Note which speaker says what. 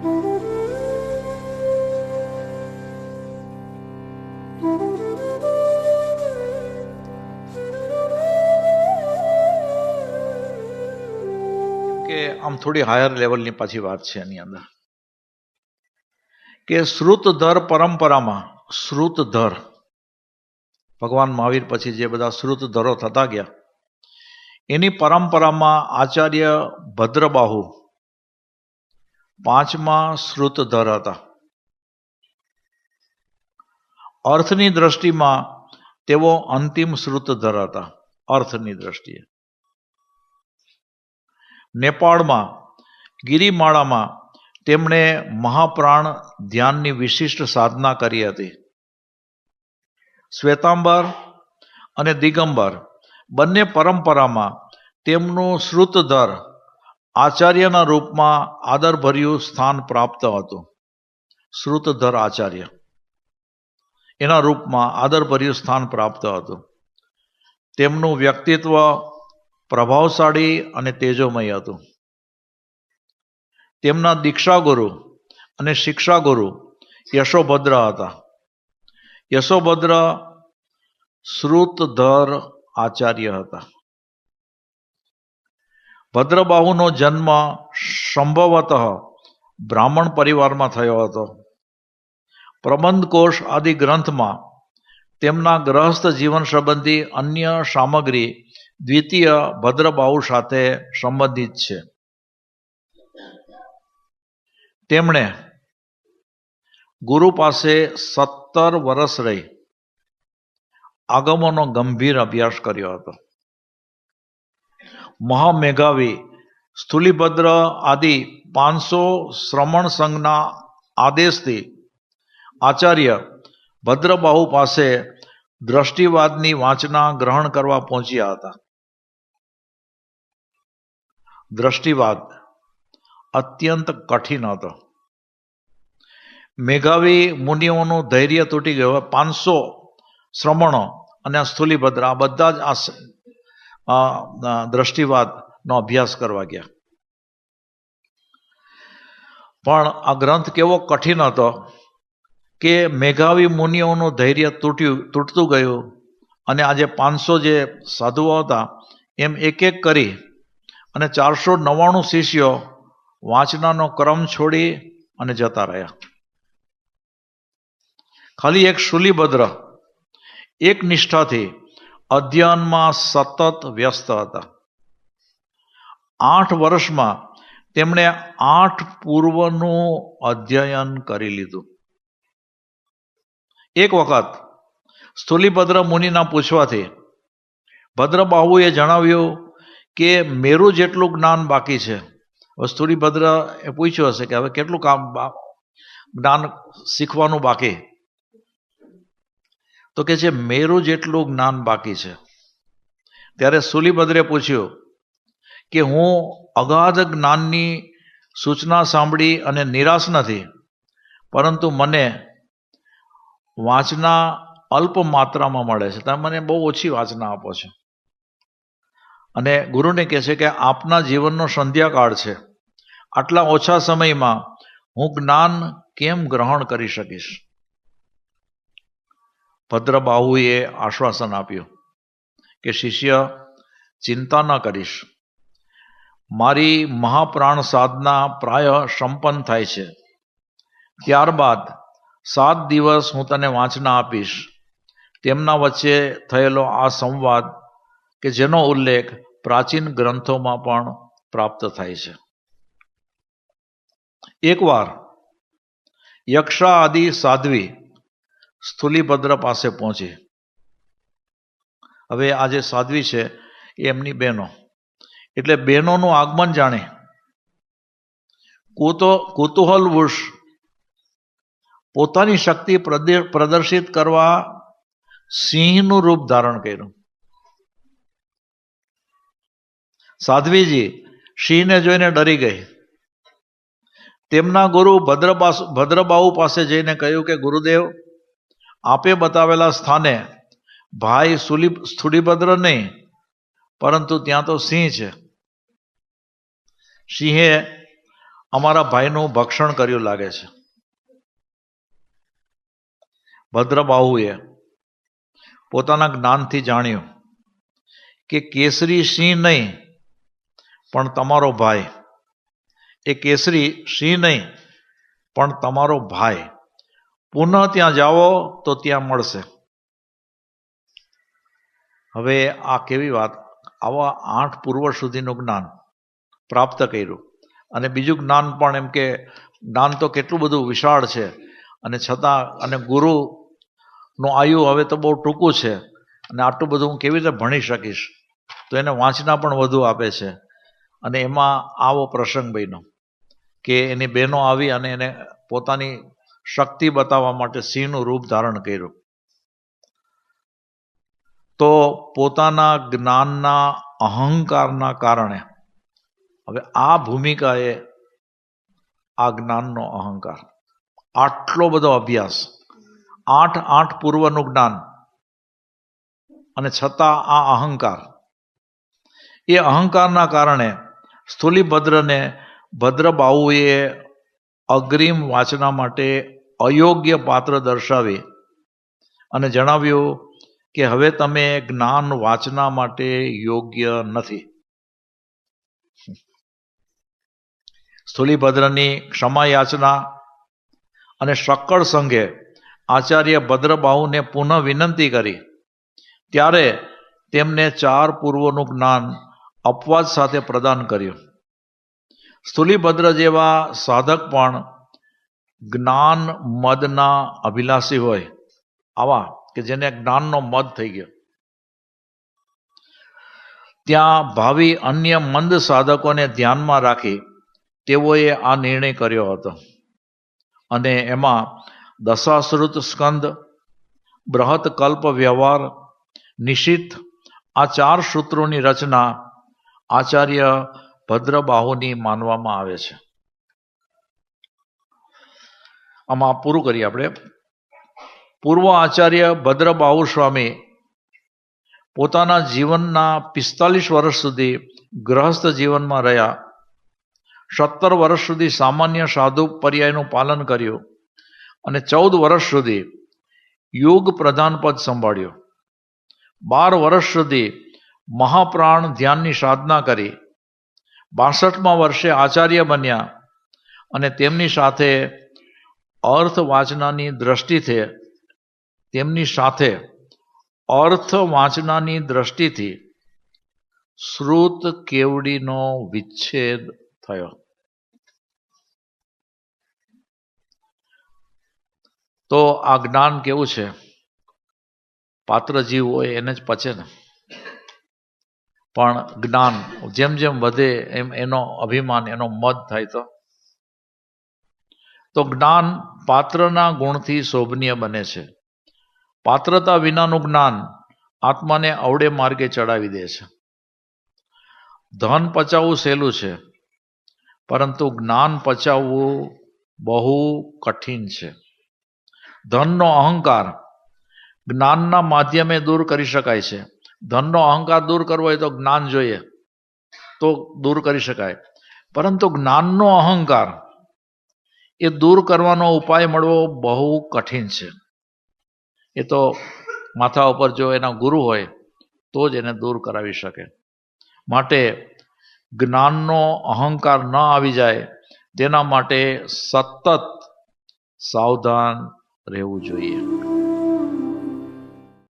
Speaker 1: આમ થોડી હાયર લેવલની પાછી વાત છે એની અંદર. કે શ્રુતધર પરંપરામાં શ્રુતધર ભગવાન મહાવીર પછી જે બધા શ્રુતધરો થતા ગયા, એની પરંપરામાં આચાર્ય ભદ્રબાહુ પાંચમા શ્રુતધર હતા અર્થની દ્રષ્ટિમાં તેઓ અંતિમ શ્રુતધર હતા અર્થની દ્રષ્ટિએ. નેપાળમાં, ગિરિમાળામાં તેમણે મહાપ્રાણ ધ્યાનની વિશિષ્ટ સાધના કરી હતી. શ્વેતાંબર અને દિગંબર બંને પરંપરામાં તેમનું શ્રુતધર આચાર્યના રૂપમાં આદરભર્યું સ્થાન પ્રાપ્ત હતું. શ્રુતધર આચાર્ય. એના રૂપમાં આદરભર્યું સ્થાન પ્રાપ્ત હતું. તેમનું વ્યક્તિત્વ પ્રભાવશાળી અને તેજોમય હતું. તેમના દીક્ષાગુરુ અને શિક્ષાગુરુ યશોભદ્ર હતા. યશોભદ્ર શ્રુતધર આચાર્ય હતા. ભદ્રબાહુનો જન્મ સંભવતઃ બ્રાહ્મણ પરિવારમાં થયો હતો. પ્રબંધકોશ આદિ ગ્રંથમાં તેમના ગ્રહસ્થ જીવન સંબંધી અન્ય સામગ્રી દ્વિતીય ભદ્રબાહુ સાથે સંબંધિત છે. તેમણે ગુરુ પાસે સત્તર વર્ષ રહી આગમોનો ગંભીર અભ્યાસ કર્યો હતો. મહામેઘાવી, સ્થુલીભદ્ર આદિ પાંચસો શ્રમણ સંઘના આદેશથી આચાર્ય ભદ્રબાહુ પાસે દ્રષ્ટિવાદની વાંચના ગ્રહણ કરવા પહોંચ્યા હતા. દ્રષ્ટિવાદ અત્યંત કઠિન હતો. મેઘાવી મુનિઓનું ધૈર્ય તૂટી ગયું. પાંચસો શ્રમણો અને સ્થુલીભદ્ર આ બધા જ આ આ દ્રષ્ટિવાદનો અભ્યાસ કરવા ગયા. પણ આ ગ્રંથ કેવો કઠિન હતો કે મેઘાવી મુનિઓનું ધૈર્ય તૂટ્યું, તૂટતું ગયું અને આજે પાંચસો જે સાધુઓ હતા એમ એક એક કરી અને ચારસો નવ્વાણું શિષ્યો વાંચનાનો ક્રમ છોડી અને જતા રહ્યા. ખાલી એક શુલીભદ્ર એક નિષ્ઠાથી અધ્યયનમાં સતત વ્યસ્ત હતા. આઠ વર્ષમાં તેમણે આઠ પૂર્વનું અધ્યયન કરી લીધું. એક વખત સ્થુલીભદ્ર મુનિના પૂછવાથી ભદ્રબાહુએ જણાવ્યું કે મેરું જેટલું જ્ઞાન બાકી છે. સ્થુલીભદ્ર એ પૂછ્યું હશે કે હવે કેટલું કામ જ્ઞાન શીખવાનું બાકી? તો કે છે, મેરું જેટલું જ્ઞાન બાકી છે. ત્યારે સુલીભદ્રે પૂછ્યું કે, હું અગાધ જ્ઞાનની સૂચના સાંભળી અને નિરાશ નથી, પરંતુ મને વાંચના અલ્પ માત્રામાં મળે છે. તમે મને બહુ ઓછી વાંચના આપો છો. અને ગુરુને કહે છે કે, આપના જીવનનો સંધ્યાકાળ છે. આટલા ઓછા સમયમાં હું જ્ઞાન કેમ ગ્રહણ કરી શકીશ? ભદ્રબાહુએ આશ્વાસન આપ્યું કે, શિષ્ય, ચિંતા ન કરીશ. મારી મહાપ્રાણ સાધના પ્રાય સંપન્ન થાય છે. ત્યારબાદ સાત દિવસ હું તને વાંચના આપીશ. તેમના વચ્ચે થયેલો આ સંવાદ કે, જેનો ઉલ્લેખ પ્રાચીન ગ્રંથોમાં પણ પ્રાપ્ત થાય છે. એકવાર યક્ષા આદિ સાધ્વી સ્થુલીભદ્ર પાસે પહોંચી. હવે આ જે સાધ્વી છે, એ એમની બહેનો. એટલે બહેનોનું આગમન જાણે. કુતો કુતૂહલવશ પોતાની શક્તિ પ્રદર્શિત કરવા સિંહનું રૂપ ધારણ કર્યું. સાધ્વીજી સિંહને જોઈને ડરી ગઈ. તેમના ગુરુ ભદ્રબા ભદ્રબાહુ પાસે જઈને કહ્યું કે, ગુરુદેવ આપે બતાવેલા સ્થાને ભાઈ સુલી સ્થુલીભદ્ર નહીં, પરંતુ ત્યાં તો સિંહ છે. સિંહે અમારા ભાઈનું ભક્ષણ કર્યું લાગે છે. ભદ્રબાહુએ પોતાના જ્ઞાનથી જાણ્યું કે કેસરી સિંહ નહીં, પણ તમારો ભાઈ. એ કેસરી સિંહ નહીં, પણ તમારો ભાઈ. પુનઃ ત્યાં જાઓ તો ત્યાં મળશે. હવે આ કેવી વાત? આવા આઠ પૂર્વ સુધીનું જ્ઞાન પ્રાપ્ત કર્યું. અને બીજું જ્ઞાન પણ એમ કે જ્ઞાન તો કેટલું બધું વિશાળ છે. અને છતાં, અને ગુરુનું આયુ હવે તો બહુ ટૂંકું છે. અને આટલું બધું હું કેવી રીતે ભણી શકીશ? તો એને વાંચના પણ વધુ આપે છે. અને એમાં આવો પ્રસંગ બન્યો કે એની બહેનો આવી અને એને પોતાની શક્તિ બતાવવા માટે સિંહનું રૂપ ધારણ કર્યું. તો પોતાના જ્ઞાનના અહંકારના કારણે હવે આ ભૂમિકા એ આ જ્ઞાનનો અહંકાર. આટલો બધો અભ્યાસ, આઠ આઠ પૂર્વનું જ્ઞાન અને છતાં આ અહંકાર, એ અહંકારના કારણે સ્થૂલીભદ્રને ભદ્રબાહુએ અગ્રિમ વાંચના માટે અયોગ્ય પાત્ર દર્શાવી. અને જણાવ્યું કે હવે તમે જ્ઞાન વાંચના માટે યોગ્ય નથી. સ્થુલીભદ્રની ક્ષમા યાચના અને શક્કળ સંઘે આચાર્ય ભદ્રબાહુને પુનઃ વિનંતી કરી. ત્યારે તેમને ચાર પૂર્વનું જ્ઞાન અપવાદ સાથે પ્રદાન કર્યું. સ્થુલીભદ્ર જેવા સાધક પણ જ્ઞાન મદના અભિલાષી હોય, આવા કે જેને જ્ઞાનનો મદ થઈ ગયો. ત્યાં ભાવિ અન્ય મંદ સાધકોને ધ્યાનમાં રાખી તેઓએ આ નિર્ણય કર્યો હતો. અને એમાં દશાશ્રુત સ્કંદ બૃહત કલ્પ વ્યવહાર, નિશિત આ ચાર સૂત્રોની રચના આચાર્ય ભદ્રબાહુની માનવામાં આવે છે. આમાં પૂરું કરીએ આપણે. પૂર્વ આચાર્ય ભદ્રબાહુ સ્વામી પોતાના જીવનના પિસ્તાલીસ વર્ષ સુધી ગ્રહસ્થ જીવનમાં રહ્યા. સત્તર વર્ષ સુધી સામાન્ય સાધુ પર્યાયનું પાલન કર્યું અને ચૌદ વર્ષ સુધી યોગ પ્રધાન પદ સંભાળ્યું. બાર વર્ષ સુધી મહાપ્રાણ ધ્યાનની સાધના કરી. બાસઠમાં વર્ષે આચાર્ય બન્યા અને તેમની સાથે અર્થ વાંચનાની દ્રષ્ટિથી, તેમની સાથે અર્થ વાંચનાની દ્રષ્ટિથી શ્રુત કેવડીનો વિચ્છેદ થયો. તો આ જ્ઞાન કેવું છે? પાત્ર જીવ હોય એને જ પચે ને. પણ જ્ઞાન જેમ જેમ વધે એમ એનો અભિમાન, એનો મદ થાય તો? તો જ્ઞાન પાત્રના ગુણથી શોભનીય બને છે. પાત્રતા વિનાનું જ્ઞાન આત્માને અવડે માર્ગે ચડાવી દે છે. ધન પચાવવું સહેલું છે, પરંતુ જ્ઞાન પચાવવું બહુ કઠિન છે. ધનનો અહંકાર જ્ઞાનના માધ્યમે દૂર કરી શકાય છે. ધનનો અહંકાર દૂર કરવો હોય તો જ્ઞાન જોઈએ તો દૂર કરી શકાય. પરંતુ જ્ઞાનનો અહંકાર એ દૂર કરવાનો ઉપાય મળવો બહુ કઠિન છે. એ તો માથા ઉપર જો એના ગુરુ હોય, તો જ એને દૂર કરાવી શકે. માટે જ્ઞાનનો અહંકાર ન આવી જાય, તેના માટે સતત સાવધાન રહેવું જોઈએ.